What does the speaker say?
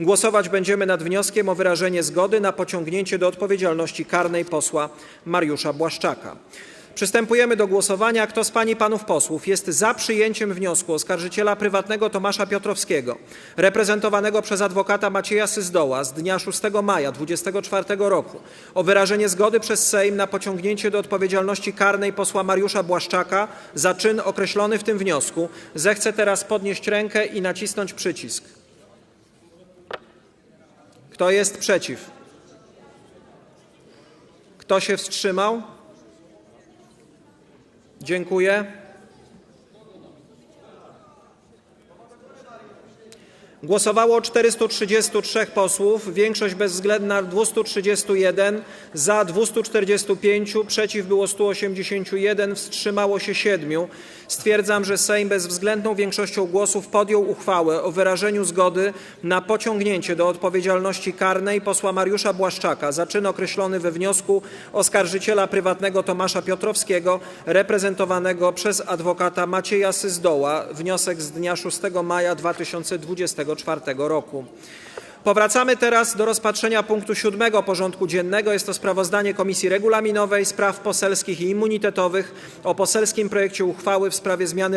Głosować będziemy nad wnioskiem o wyrażenie zgody na pociągnięcie do odpowiedzialności karnej posła Mariusza Błaszczaka. Przystępujemy do głosowania. Kto z pań i panów posłów jest za przyjęciem wniosku oskarżyciela prywatnego Tomasza Piotrowskiego, reprezentowanego przez adwokata Macieja Syzdoła z dnia 6 maja 2024 roku o wyrażenie zgody przez Sejm na pociągnięcie do odpowiedzialności karnej posła Mariusza Błaszczaka za czyn określony w tym wniosku, zechce teraz podnieść rękę i nacisnąć przycisk. Kto jest przeciw? Kto się wstrzymał? Dziękuję. Głosowało 433 posłów, większość bezwzględna 231, za 245, przeciw było 181, wstrzymało się 7. Stwierdzam, że Sejm bezwzględną większością głosów podjął uchwałę o wyrażeniu zgody na pociągnięcie do odpowiedzialności karnej posła Mariusza Błaszczaka za czyn określony we wniosku oskarżyciela prywatnego Tomasza Piotrowskiego, reprezentowanego przez adwokata Macieja Syzdoła, wniosek z dnia 6 maja 2024 roku. Powracamy teraz do rozpatrzenia punktu siódmego porządku dziennego. Jest to sprawozdanie Komisji Regulaminowej, Spraw Poselskich i Immunitetowych o poselskim projekcie uchwały w sprawie zmiany